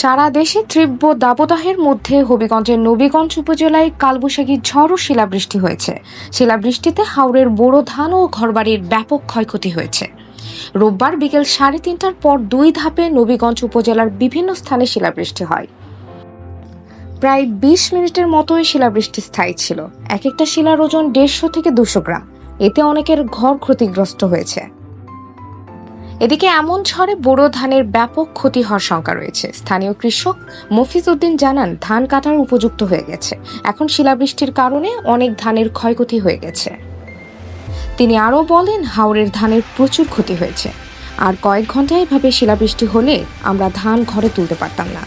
সারা দেশে তীব্র দাবদাহের মধ্যে হবিগঞ্জের নবীগঞ্জ উপজেলায় কালবৈশাখী ঝড় ও শিলাবৃষ্টি হয়েছে। শিলাবৃষ্টিতে হাওড়ের বোরো ধান ও ঘরবাড়ির ব্যাপক ক্ষয়ক্ষতি হয়েছে। রোববার বিকেল সাড়ে তিনটার পর দুই ধাপে নবীগঞ্জ উপজেলার বিভিন্ন স্থানে শিলাবৃষ্টি হয়। প্রায় বিশ মিনিটের মতোই শিলাবৃষ্টি স্থায়ী ছিল। এক একটা শিলার ওজন দেড়শো থেকে দুশো গ্রাম। এতে অনেকের ঘর ক্ষতিগ্রস্ত হয়েছে। এদিকে এমন ঝড়ে বোরো ধানের ব্যাপক ক্ষতি হওয়ার শঙ্কা রয়েছে। স্থানীয় কৃষক মফিজ উদ্দিন জানান, ধান কাটার উপযুক্ত হয়ে গেছে। এখন শিলাবৃষ্টির কারণে অনেক ধানের ক্ষয়ক্ষতি হয়ে গেছে। তিনি আরও বলেন হাওড়ের ধানের প্রচুর ক্ষতি হয়েছে। আর কয়েক ঘণ্টা এভাবে শিলাবৃষ্টি হলে আমরা ধান ঘরে তুলতে পারতাম না।